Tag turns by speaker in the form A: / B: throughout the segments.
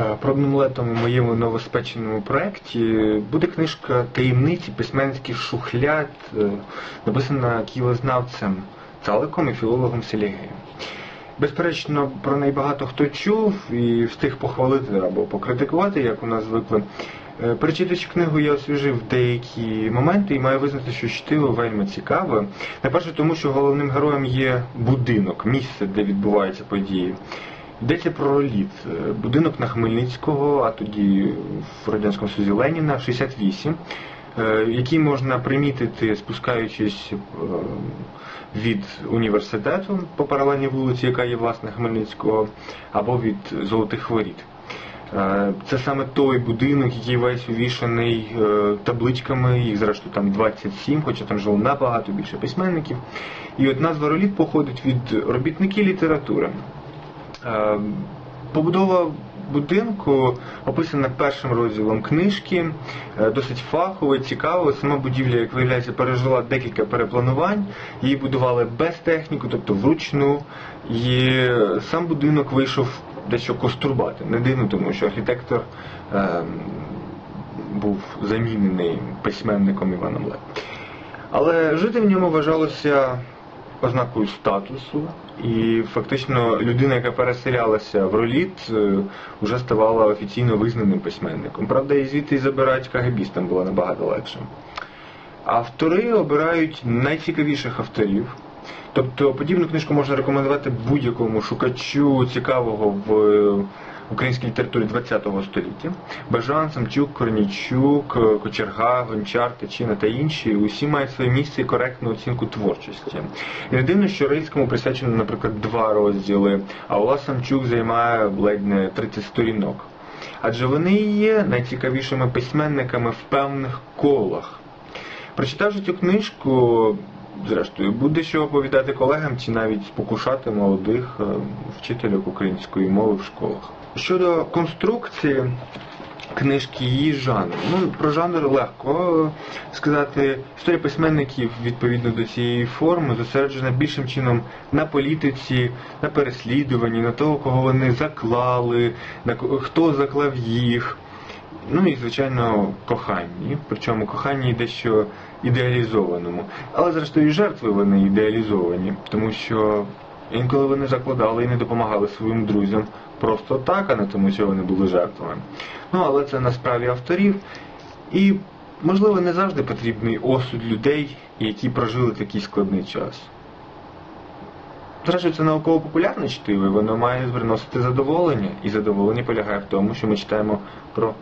A: Е, Пробним летом у моєму новоспеченому проєкті буде книжка таємниці письменських шухляд, е, написана кілознавцем Цаликом і філологом Селігеєм. Безперечно, про неї багато хто чув і встиг похвалити або покритикувати, як у нас звикли. Е, Перечитуючи книгу, я освіжив деякі моменти і маю визнати, що чтиво вельми цікаве. Найперше, тому що головним героєм є будинок, місце, де відбуваються події. Йдеться про роліт. Е, Будинок на Хмельницького, а тоді в Радянському Союзі Леніна, 68, е, який можна примітити, спускаючись е, від університету по паралельній вулиці, яка є власне Хмельницького, або від Золотих Воріт. Це саме той будинок, який весь увішаний табличками, їх зрештою там 27, хоча там жило набагато більше письменників. І от назва роліт походить від робітників літератури. Е, Побудова будинку описана першим розділом книжки, е, досить фахово, цікаво. Сама будівля, як виявляється, пережила декілька перепланувань. Її будували без техніки, тобто вручну. І сам будинок вийшов дещо кострубати. Не дивно, тому що архітектор е, був замінений письменником Іваном Ле. Але жити в ньому вважалося ознакою статусу, і фактично людина, яка переселялася в роліт, е, вже ставала офіційно визнаним письменником. Правда, і звідти забирають кагебістам було набагато легше. Автори обирають найцікавіших авторів. Тобто подібну книжку можна рекомендувати будь-якому шукачу цікавого в е, українській літературі ХХ століття. Бажан, Самчук, Корнійчук, е, Кочерга, Гончар, Тичина та інші усі мають своє місце і коректну оцінку творчості. І не дивно, що Рильському присвячено, наприклад, два розділи, а Ола Самчук займає ледь не 30 сторінок. Адже вони є найцікавішими письменниками в певних колах. Прочитавши цю книжку, зрештою, буде що оповідати колегам чи навіть спокушати молодих е, вчителів української мови в школах. Щодо конструкції книжки її жанр. Ну, про жанр легко сказати. Історія письменників відповідно до цієї форми зосереджена більшим чином на політиці, на переслідуванні, на того, кого вони заклали, на хто заклав їх. Ну і, звичайно, коханні, причому коханні дещо ідеалізованому. Але зрештою і жертви вони ідеалізовані, тому що інколи вони закладали і не допомагали своїм друзям просто так, а не тому, що вони були жертвами. Ну, але це на справі авторів. І, можливо, не завжди потрібний осуд людей, які прожили такий складний час. Зрештою, це науково-популярне чтиво, і воно має приносити задоволення. І задоволення полягає в тому, що ми читаємо про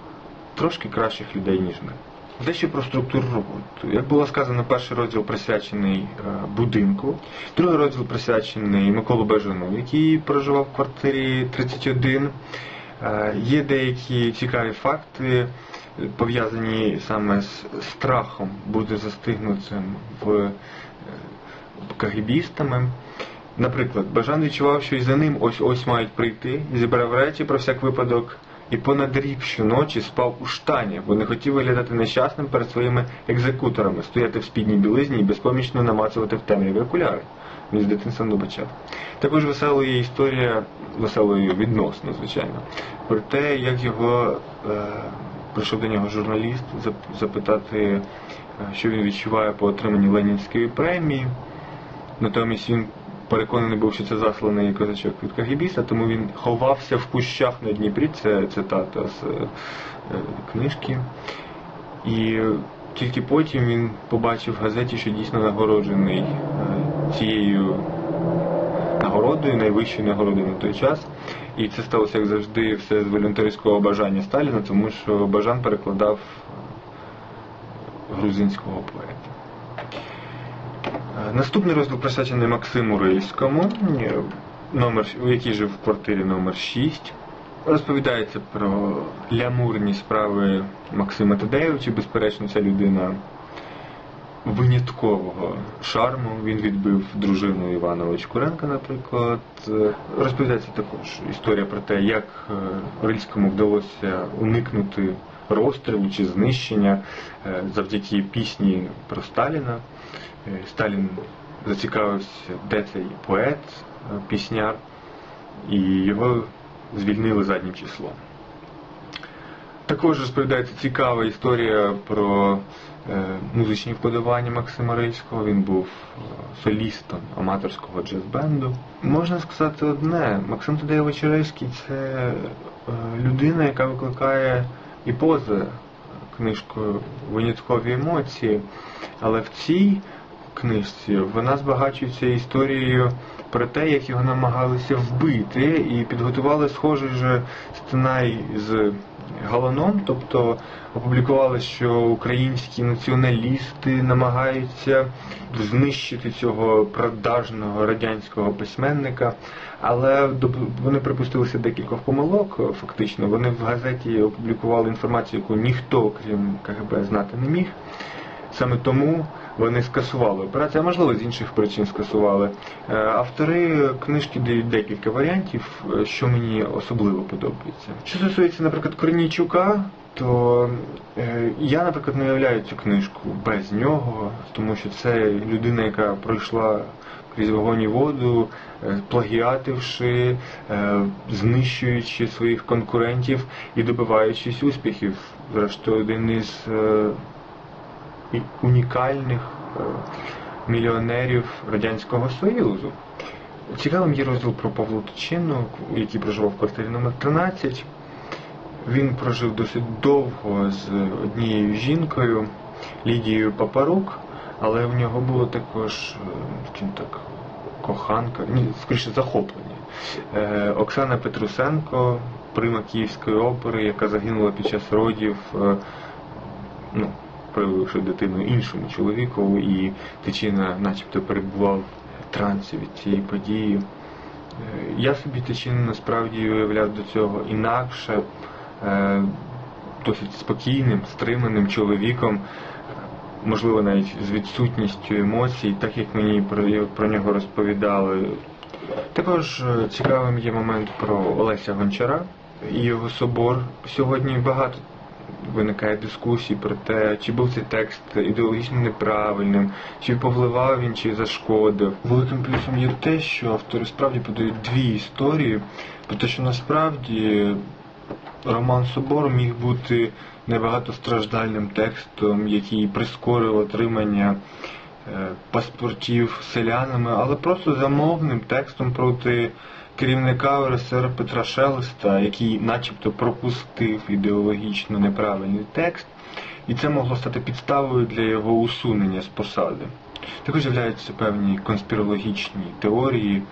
A: трошки кращих людей, ніж ми. Дещо про структуру роботи. Як було сказано, перший розділ присвячений е, будинку, другий розділ присвячений Миколу Бежану, який проживав в квартирі 31. Е, Є деякі цікаві факти, пов'язані саме з страхом бути застигнутим в е, кагібістами. Наприклад, Бажан відчував, що і за ним ось-ось мають прийти, зібрав речі про всяк випадок і понад рік щоночі спав у штані, бо не хотів виглядати нещасним перед своїми екзекуторами, стояти в спідній білизні і безпомічно намацувати в темряві окуляри. Він з дитинства не бачав. Також веселою є історія, веселою відносно, звичайно, про те, як його е, прийшов до нього журналіст запитати, е, що він відчуває по отриманні Ленінської премії. Натомість він переконаний був, що це засланий козачок від Кагібіста, тому він ховався в кущах на Дніпрі. Це цитата з е, книжки. І тільки потім він побачив в газеті, що дійсно нагороджений е, цією нагородою, найвищою нагородою на той час. І це сталося, як завжди, все з волюнтаристського бажання Сталіна, тому що Бажан перекладав е, грузинського поета. Наступний розділ присвячений Максиму Рильському, номер, який жив в квартирі номер 6. Розповідається про лямурні справи Максима Тадеєвича. Безперечно, ця людина виняткового шарму. Він відбив дружину Івана Очкуренка, наприклад. Розповідається також історія про те, як е, Рильському вдалося уникнути розстрілу чи знищення е, завдяки пісні про Сталіна. Е, Сталін зацікавився, де цей поет, е, пісняр, і його звільнили заднім числом. Також розповідається цікава історія про е, музичні вподобання Максима Рильського. Він був солістом аматорського джаз-бенду. Можна сказати одне: Максим Тадеєвич Рильський це людина, яка викликає і поза книжкою виняткові емоції, але в цій книжці вона збагачується історією про те, як його намагалися вбити, і підготували схожий же сценарій з Галаном, тобто опублікували, що українські націоналісти намагаються знищити цього продажного радянського письменника, але вони припустилися декількох помилок. Фактично, вони в газеті опублікували інформацію, яку ніхто, крім КГБ, знати не міг. Саме тому вони скасували операцію, а можливо з інших причин скасували. Е, автори книжки дають декілька варіантів, е, що мені особливо подобається. Що стосується, наприклад, Корнійчука, то е, я, наприклад, не уявляю цю книжку без нього, тому що це людина, яка пройшла крізь вогонь і воду, плагіативши, знищуючи своїх конкурентів і добиваючись успіхів. Зрештою, один із унікальних е, мільйонерів Радянського Союзу. Цікавим є розділ про Павло Тичину, який проживав в квартирі номер 13 Він прожив досить довго з однією жінкою Лідією Папарук, але в нього було також, е, скажімо так, коханка, ні, скоріше захоплення. Е, Оксана Петрусенко, прима Київської опери, яка загинула під час родів. ну, проявивши дитину іншому чоловіку, і Тичина начебто перебував в трансі від цієї події. Е, я собі Тичину насправді уявляв до цього інакше, е, досить спокійним, стриманим чоловіком, можливо, навіть з відсутністю емоцій, так як мені про, нього розповідали. Також е, цікавим є момент про Олеся Гончара і його собор. Сьогодні багато виникає дискусії про те, чи був цей текст ідеологічно неправильним, чи повливав він, чи зашкодив. Великим плюсом є те, що автори справді подають дві історії, про те, що насправді роман Собор міг бути небагато страждальним текстом, який прискорив отримання. Е, паспортів селянами, але просто замовним текстом проти керівника РСР Петра Шелеста, який начебто пропустив ідеологічно неправильний текст, і це могло стати підставою для його усунення з посади. Також з'являються певні конспірологічні теорії,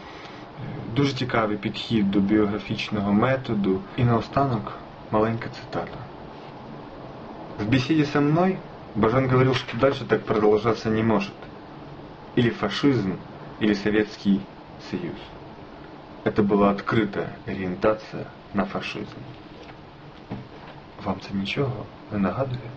A: дуже цікавий підхід до біографічного методу. І наостанок маленька цитата. В беседе со мной Бажан говорил, что дальше так продолжаться не может. Или фашизм, или Советский Союз. Это была открытая ориентация на фашизм. Вам це нічого не нагадує?